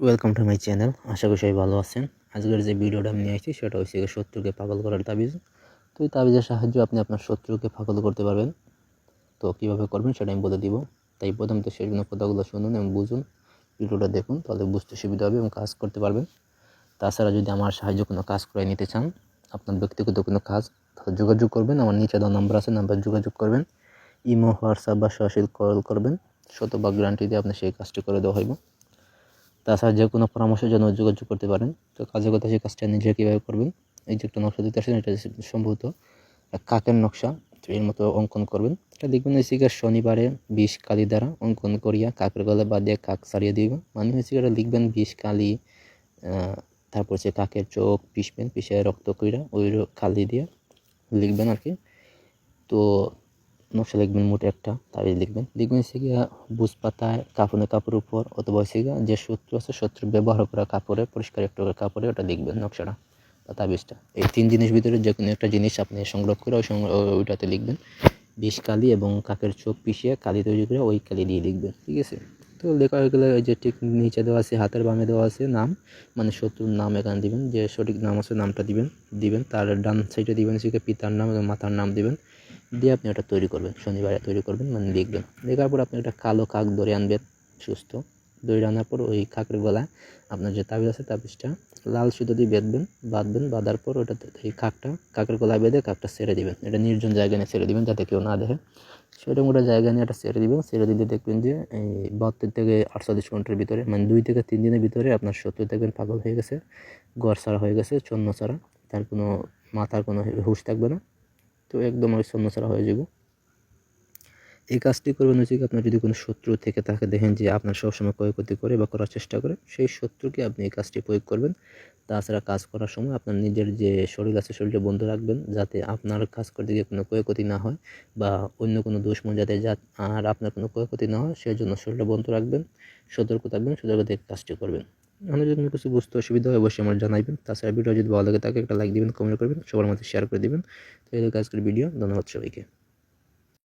Welcome to my channel আশা করি সবাই ভালো আছেন। আজকের যে ভিডিওটা আমি নিয়ে আসছি, সেটা হচ্ছে শত্রুকে পাগল করার তাবিজ। তো এই তাবিজের সাহায্যে আপনি আপনার শত্রুকে পাগল করতে পারবেন। তো কীভাবে করবেন সেটা আমি বলে দিব। তাই প্রথমত শেষ পর্যন্ত কথাগুলো শুনুন এবং বুঝুন। ভিডিওটা দেখুন, তাহলে বুঝতে সুবিধা হবে এবং কাজ করতে পারবেন। তাছাড়া যদি আমার সাহায্য কোনো কাজ করে নিতে চান, আপনার ব্যক্তিগত কোনো কাজ, তাহলে যোগাযোগ করবেন। আমার নিচে দেওয়া নাম্বার আছে, নাম্বার যোগাযোগ করবেন। ইমো, হোয়াটসঅ্যাপ বা সরাসরি কল করবেন। শতভাগ গ্যারান্টি দিয়ে আপনার সেই কাজটি করে দেওয়া হইব। তাছাড়া যে কোনো পরামর্শের জন্য যোগাযোগ করতে পারেন। তো কাজের কথা সেই কাজটা নিজে কীভাবে করবেন, এই যে একটা নকশা দিতে আসেন এটা সম্ভবত কাকের নকশা, তো এর মতো অঙ্কন করবেন। এটা দেখবেন হচ্ছে গিয়ে শনিবারে বিষ কালি দ্বারা অঙ্কন করিয়া কাকের গলে বাদ দিয়ে কাক সারিয়ে দিব। মানে হয়েছে এটা লিখবেন বিষ কালি তারপর হচ্ছে কাকের চোখ পিসবেন পিসে রক্ত কইরা ওই কালি দিয়ে লিখবেন আর কি। তো নকশা লিখবেন মোটে একটা, তাবিজ লিখবেন। লিখবেন হচ্ছে গিয়া বুঝ পাতায় কাপড়ের কাপড়ের উপর অথবা হচ্ছে যে শত্রু আছে শত্রু ব্যবহার করা কাপড়ে, পরিষ্কার একটা করে কাপড়ে ওটা লিখবেন নকশাটা বা তাবিজটা। এই তিন জিনিস ভিতরে যে কোনো একটা জিনিস আপনি সংগ্রহ করে ওই ওইটাতে লিখবেন। বিষ, কালি এবং কাকের চোখ পিষিয়ে কালি তৈরি করে ওই কালি দিয়ে লিখবেন, ঠিক আছে? তো লেখা হয়ে গেলে যে ঠিক নিচে দেওয়া আছে, হাতের বামে দেওয়া আছে নাম মানে শত্রুর নাম এখানে দিবেন, যে সঠিক নাম আছে নামটা দিবেন দিবেন, তার ডান সাইডে দিবেন সেটা পিতার নাম এবং মাতার নাম দিবেন। দিয়ে আপনি ওটা তৈরি করবেন, শনিবারে তৈরি করবেন মানে লিখবেন লেখার পর আপনি একটা কালো কাক ধরে আনবেন, সুস্থ। দই আনার পর ওই কাকের গলায় আপনার যে তাবিজ আছে, তাবিজটা লাল সুতো দিয়ে বেঁধবেন, বাঁধবেন, বাঁধার পর ওটা এই কাকটা, কাকের গলায় বেঁধে কাকটা ছেড়ে দিবেন। এটা নির্জন জায়গায় নিয়ে ছেড়ে দিবেন যাতে কেউ না দেখে। সেরকম একটা জায়গা নিয়ে এটা ছেড়ে দিবেন, ছেড়ে দিলে দেখবেন যে এই বাহাত্তর থেকে আটচল্লিশ ঘণ্টার ভিতরে মানে দুই থেকে তিন দিনের ভিতরে আপনার শত্রু দেখবেন পাগল হয়ে গেছে, গড় ছাড়া হয়ে গেছে চন্ন ছাড়া, তার কোনো মাথার কোনো হুশ থাকবে না। তো একদম ওই শূন্য ছাড়া হয়ে যাব। এই কাজটি করবেন হচ্ছে কি আপনার যদি কোনো শত্রু থেকে তাকে দেখেন যে আপনার সবসময় ক্ষয়ক্ষতি করে বা করার চেষ্টা করে, সেই শত্রুকে আপনি এই কাজটি প্রয়োগ করবেন। তাছাড়া কাজ করার সময় আপনার নিজের যে শরীর আছে শরীরটা বন্ধ রাখবেন যাতে আপনার কাজ করতে গিয়ে কোনো ক্ষয়ক্ষতি না হয় বা অন্য কোনো দুশ্মন যাতে যা আর আপনার কোনো ক্ষয়ক্ষতি না হয়, সেই জন্য শরীরটা বন্ধ রাখবেন, সতর্ক থাকবেন, সতর্ক থেকে কাজটি করবেন। আমাদের যদি কিছু বুঝতে অসুবিধা হয়, অবশ্যই আমার জানাইবেন। তাছাড়া ভিডিও যদি ভালো লাগে, তাকে একটা লাইক দিবেন কমেন্ট করবেন, সবার মধ্যে শেয়ার করে দিবেন। তো আজকের ভিডিও ধন্যবাদ সবাইকে।